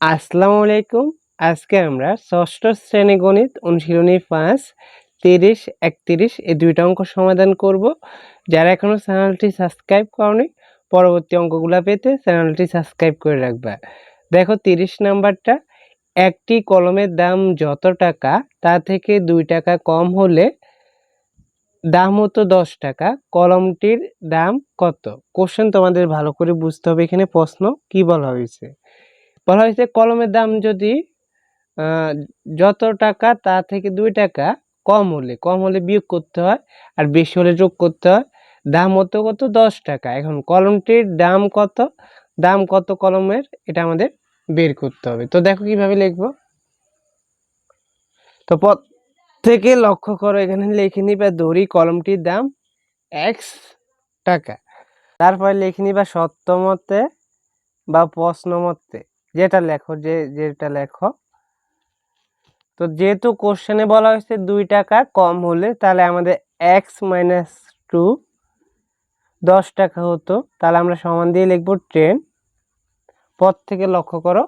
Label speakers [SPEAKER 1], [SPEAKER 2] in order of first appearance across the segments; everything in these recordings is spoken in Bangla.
[SPEAKER 1] আসসালামু আলাইকুম। আজকে আমরা ষষ্ঠ শ্রেণি গণিত অনুশীলনী পাঁচ, তিরিশ, একত্রিশ এই দুইটা অঙ্ক সমাধান করব। যারা এখনও চ্যানেলটি সাবস্ক্রাইব করনি, পরবর্তী অঙ্কগুলো পেতে চ্যানেলটি সাবস্ক্রাইব করে রাখবা। দেখো তিরিশ নাম্বারটা, একটি কলমের দাম যত টাকা, তা থেকে দুই টাকা কম হলে দাম হতো দশ টাকা, কলমটির দাম কত? কোশ্চেন তোমাদের ভালো করে বুঝতে হবে এখানে প্রশ্ন, কি বলা হয়েছে? বলা হয়েছে কলমের দাম যদি যত টাকা তা থেকে দুই টাকা কম হলে কম হলে বিয়োগ করতে হয় আর বেশি হলে যোগ করতে হয়, দাম হতো কত? দশ টাকা। এখন কলমটির দাম কত? দাম কত কলমের? এটা আমাদের বের করতে হবে। তো দেখো কীভাবে লিখব। তো পদ থেকে লক্ষ্য করো, এখানে লিখে নিবা দড়ি, কলমটির দাম এক্স টাকা। তারপরে লিখে নিবা সত্য মতে বা প্রশ্ন মতে। যেটা লেখো, যে, যেটা লেখো। তো যেহেতু কোশ্চেনে বলা হয়েছে দুই টাকা কম হলে, তাহলে আমাদের এক্স মাইনাস টু দশ টাকা হতো। তাহলে আমরা সমান দিয়ে লিখব টেন পদ থেকে লক্ষ্য করো,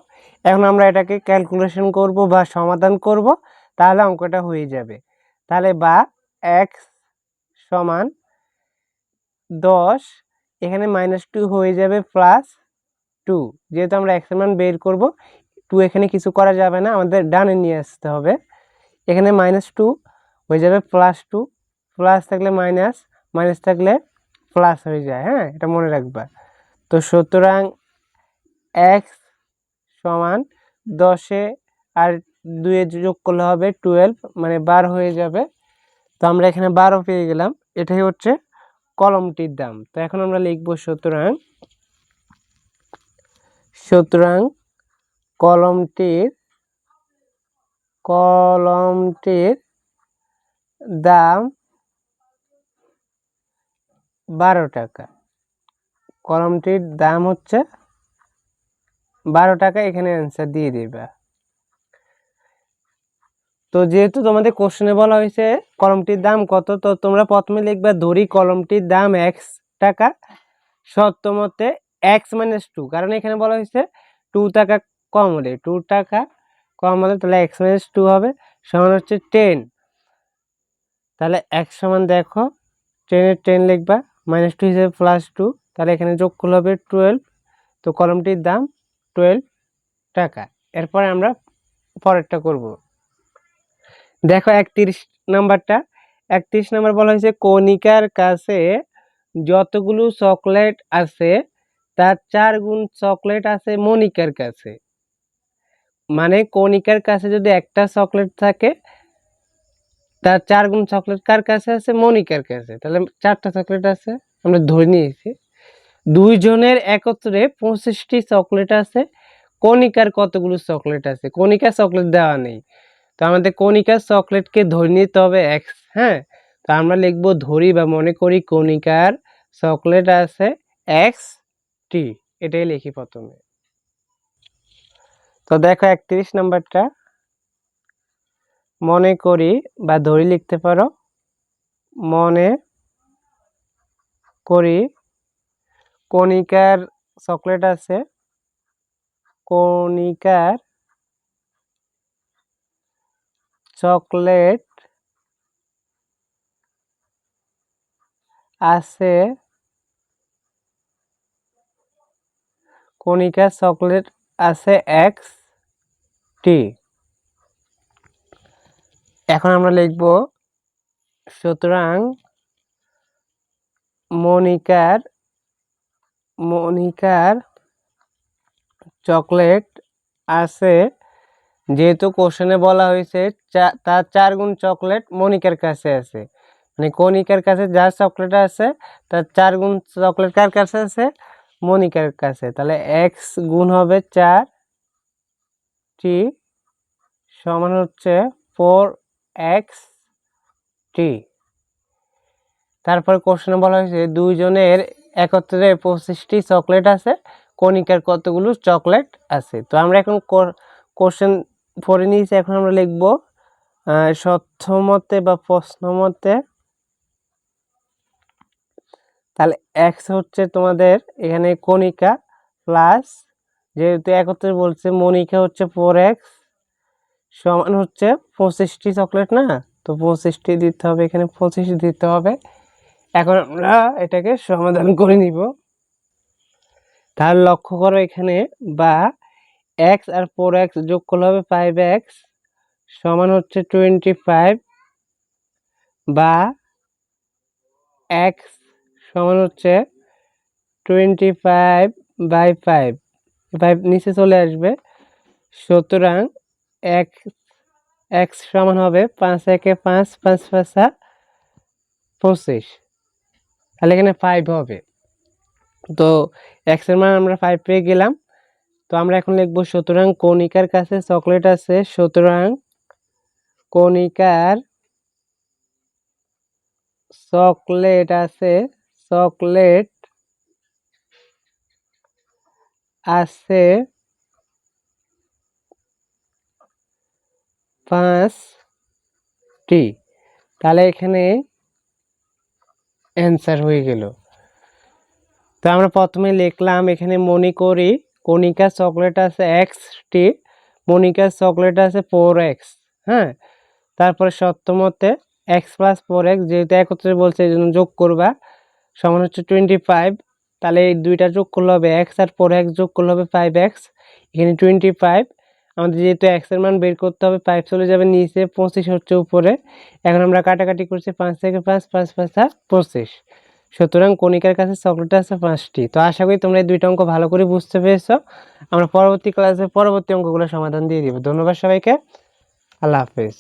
[SPEAKER 1] এখন আমরা এটাকে ক্যালকুলেশন করব বা সমাধান করব, তাহলে অঙ্কটা হয়ে যাবে। তাহলে বা এক্স সমান দশ, এখানে মাইনাস টু হয়ে যাবে প্লাস টু। যেহেতু আমরা এক্সের মান বের করব, টু এখানে কিছু করা যাবে না, আমাদের ডানে নিয়ে আসতে হবে। এখানে মাইনাস টু হয়ে যাবে প্লাস টু প্লাস থাকলে মাইনাস মাইনাস থাকলে প্লাস হয়ে যায় হ্যাঁ? এটা মনে রাখবা। তো সুতরাং এক্স সমান দশে আর দুয়ে যোগ করলে হবে টুয়েলভ মানে বারো হয়ে যাবে। তো আমরা এখানে বারো পেয়ে গেলাম। এটাই হচ্ছে কলমটির দাম। তো এখন আমরা লিখব সুতরাং সুতরাং কলমটির কলমটির দাম বারো টাকা। কলমটির দাম হচ্ছে বারো টাকা, এখানে অ্যান্সার দিয়ে দিবা। তো যেহেতু তোমাদের কোশ্চেনে বলা হয়েছে কলমটির দাম কত, তো তোমরা প্রথমে লিখবা ধরি কলমটির দাম এক্স টাকা। সত্য মতে এক্স মাইনাস টু কারণ এখানে বলা হয়েছে টু টাকা কম হলে টু টাকা কম হলে তাহলে এক্স মাইনাস টু হবে, সমান হচ্ছে টেন তাহলে এক্স সমান দেখো টেনের টেন লিখবা মাইনাস টু হিসেবে প্লাস টু তাহলে এখানে যোগ করলে হবে টুয়েলভ তো কলমটির দাম টুয়েলভ টাকা। এরপরে আমরা পরেরটা করব। দেখো একত্রিশ নাম্বারটা, একত্রিশ নাম্বার বলা হয়েছে কণিকার কাছে যতগুলো চকলেট আছে তার চার গুণ চকলেট আছে মনিকার কাছে। মানে কণিকার কাছে যদি একটা চকলেট থাকে, তার চার গুণ চকলেট কার কাছে আছে? মনিকার কাছে। তাহলে চারটা চকলেট আছে, আমরা ধরে নিয়েছি। দুইজনের একত্রে পঁচিশটি চকলেট আছে, কণিকার কতগুলো চকলেট আছে? কণিকার চকলেট দেওয়া নেই। তো আমাদের কণিকার চকলেটকে ধরে নিতে হবে এক্স হ্যাঁ? তো আমরা লিখব ধরি বা মনে করি কণিকার চকলেট আছে, এক্স টি, এটাই লিখি প্রথমে। তো দেখো একত্রিশ নাম্বারটা। মনে করি বা ধরি লিখতে পারো। মনে করি কণিকার চকলেট আছে। কণিকার চকলেট আছে কণিকার চকলেট আছে এক্স টি এখন আমরা লিখব, সুতরাং মনিকার মনিকার চকলেট আছে, যেহেতু কোশ্চেনে বলা হয়েছে তার চার গুণ চকলেট মনিকার কাছে আছে। মানে কণিকার কাছে যার চকলেট আছে, তার চার গুণ চকলেট কার কাছে আছে? মনিকার কাছে। তাহলে এক্স গুণ হবে চার টি সমান হচ্ছে ফোর এক্স টি তারপর কোশ্চেনে বলা হয়েছে, দুইজনের একত্রে পঁচিশটি চকলেট আছে, কণিকার কতগুলো চকলেট আছে? তো আমরা এখন কোশ্চেন পড়ে নিয়েছি, এখন আমরা লিখব সত্য মতে বা প্রশ্ন মতে তাহলে এক্স হচ্ছে তোমাদের এখানে কণিকা প্লাস যেহেতু একত্রে বলছে মনিকা হচ্ছে ফোর এক্স সমান হচ্ছে পঁচিশটি চকলেট না? তো পঁচিশটি দিতে হবে, এখানে পঁচিশ দিতে হবে। এখন আমরা এটাকে সমাধান করে নিব। তাহলে লক্ষ্য করো এখানে বা এক্স আর ফোর এক্স যোগ করলে হবে ফাইভ এক্স সমান হচ্ছে টোয়েন্টি ফাইভ বা এক্স সমান হচ্ছে twenty five by five five নিচে চলে আসবে। সুতরাং এক এক্স সমান হবে পাঁচ একে পাঁচ পাঁচ পাঁচা পঁচিশ। তাহলে এখানে ফাইভ হবে। তো এক্সের মান আমরা ফাইভ পেয়ে গেলাম। তো আমরা এখন লিখব, সুতরাং কণিকার কাছে চকলেট আছে, সুতরাং কণিকার চকলেট আছে চকলেট আছে পাঁচটি। তাহলে এখানে অ্যান্সার হয়ে গেল। তো আমরা প্রথমে লিখলাম, এখানে মনে করি কণিকার চকলেট আছে এক্সটি মনিকার চকলেট আছে ফোর এক্স হ্যাঁ? তারপরে সপ্তমতে এক্স প্লাস ফোর এক্স যেহেতু একত্রে বলছে, এই জন্য যোগ করবা। সমান হচ্ছে টোয়েন্টি ফাইভ তাহলে এই দুইটা যোগ করলে হবে এক্স আর ফোর এক্স যোগ করলে হবে ফাইভ এক্স এখানে টোয়েন্টি ফাইভ আমাদের যেহেতু এক্সের মান বের করতে হবে ফাইভ চলে যাবে নিচে, পঁচিশ হচ্ছে উপরে, এখন আমরা কাটাকাটি করছি পাঁচ থেকে পাঁচ পাঁচ, পাঁচা পঁচিশ, সুতরাং কণিকার কাছে চকলেট আছে পাঁচটি, তো আশা করি তোমরা এই দুইটা অঙ্ক ভালো করে বুঝতে পেরেছ, আমরা পরবর্তী ক্লাসে পরবর্তী অঙ্কগুলো সমাধান দিয়ে দিব, ধন্যবাদ সবাইকে, আল্লাহ হাফেজ।